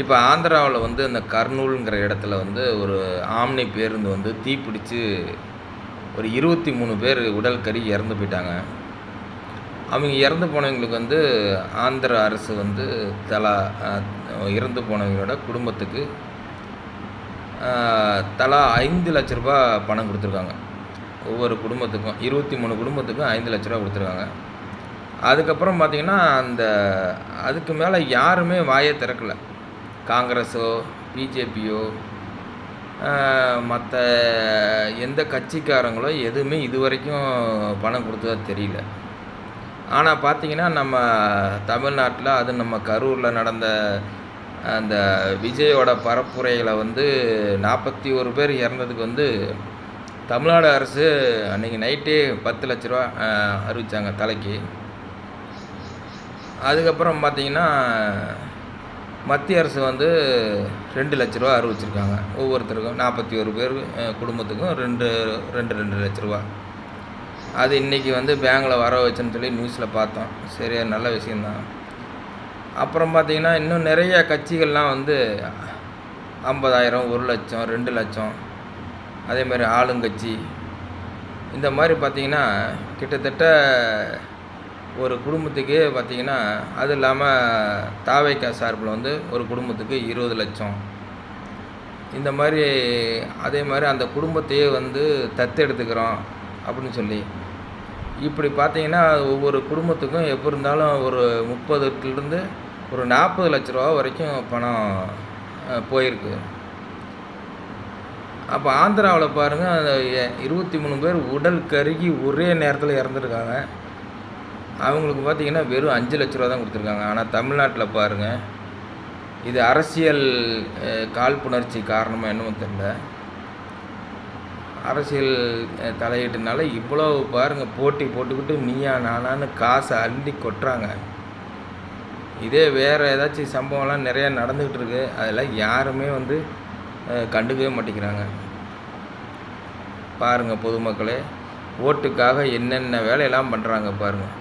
இப்போ ஆந்திராவில் வந்து அந்த கர்னூலுங்கிற இடத்துல வந்து ஒரு ஆம்னி பேருந்து வந்து தீப்பிடிச்சு ஒரு இருபத்தி மூணு பேர் உடல் கறி இறந்து போயிட்டாங்க. அவங்க இறந்து போனவங்களுக்கு வந்து ஆந்திர அரசு வந்து தலா இறந்து போனவங்களோட குடும்பத்துக்கு தலா ஐந்து லட்ச ரூபா பணம் கொடுத்துருக்காங்க. ஒவ்வொரு குடும்பத்துக்கும் இருபத்தி மூணு குடும்பத்துக்கும் ஐந்து லட்ச ரூபா கொடுத்துருக்காங்க. அதுக்கப்புறம் பார்த்திங்கன்னா அந்த அதுக்கு மேலே யாருமே வாயை திறக்கலை. காங்கிரஸோ பிஜேபியோ மற்ற எந்த கட்சிக்காரங்களோ எதுவுமே இது வரைக்கும் பணம் கொடுத்ததா தெரியல. ஆனால் பார்த்தீங்கன்னா நம்ம தமிழ்நாட்டில் அது நம்ம கரூரில் நடந்த அந்த விஜயோட பரப்புரைகளை வந்து நாற்பத்தி ஒரு பேர் இறந்ததுக்கு வந்து தமிழ்நாடு அரசு அன்றைக்கி நைட்டே பத்து லட்ச ரூபா அறிவித்தாங்க அறிவிச்சாங்க தலைக்கு. அதுக்கப்புறம் பார்த்திங்கன்னா மத்திய அரசு வந்து ரெண்டு லட்ச ரூபா அறிவிச்சிருக்காங்க. ஒவ்வொருத்தருக்கும் நாற்பத்தி ஒரு பேர் குடும்பத்துக்கும் ரெண்டு ரெண்டு ரெண்டு லட்ச ரூபா. அது இன்றைக்கி வந்து பேங்கில் வர வச்சுன்னு சொல்லி நியூஸில் பார்த்தோம். சரி நல்ல விஷயந்தான் அப்புறம் பார்த்திங்கன்னா இன்னும் நிறைய கட்சிகள்லாம் வந்து ஐம்பதாயிரம் ஒரு லட்சம் ரெண்டு லட்சம் அதே மாதிரி ஆளுங்கட்சி. இந்த மாதிரி பார்த்தீங்கன்னா கிட்டத்தட்ட ஒரு குடும்பத்துக்கே பார்த்தீங்கன்னா அது இல்லாமல் தாவைக்கா சார்பில் வந்து ஒரு குடும்பத்துக்கு இருபது லட்சம். இந்த மாதிரி அதே மாதிரி அந்த குடும்பத்தையே வந்து தத்தெடுத்துக்கிறோம் அப்படின்னு சொல்லி. இப்படி பார்த்தீங்கன்னா ஒவ்வொரு குடும்பத்துக்கும் எப்போ இருந்தாலும் ஒரு முப்பதுலேருந்து ஒரு நாற்பது லட்ச ரூபா வரைக்கும் பணம் போயிருக்கு. அப்போ ஆந்திராவில் பாருங்கள் இருபத்தி மூணு பேர் உடல் கருகி ஒரே நேரத்தில் இறந்துருக்காங்க. அவங்களுக்கு பார்த்திங்கன்னா வெறும் அஞ்சு லட்ச ரூபா தான் கொடுத்துருக்காங்க. ஆனால் தமிழ்நாட்டில் பாருங்கள் இது அரசியல் காழ்ப்புணர்ச்சி காரணமாக என்னமோ தெரியல. அரசியல் தலையீட்டுனால இவ்வளோ பாருங்கள் போட்டி போட்டுக்கிட்டு நீயா நானான்னு காசை அள்ளி கொட்டுறாங்க. இதே வேறு ஏதாச்சும் சம்பவம்லாம் நிறையா நடந்துக்கிட்டு இருக்கு. அதெல்லாம் யாருமே வந்து கண்டுக்கவே மாட்டேங்கிறாங்க. பாருங்கள் பொதுமக்களே ஓட்டுக்காக என்னென்ன வேலையெல்லாம் பண்ணுறாங்க பாருங்கள்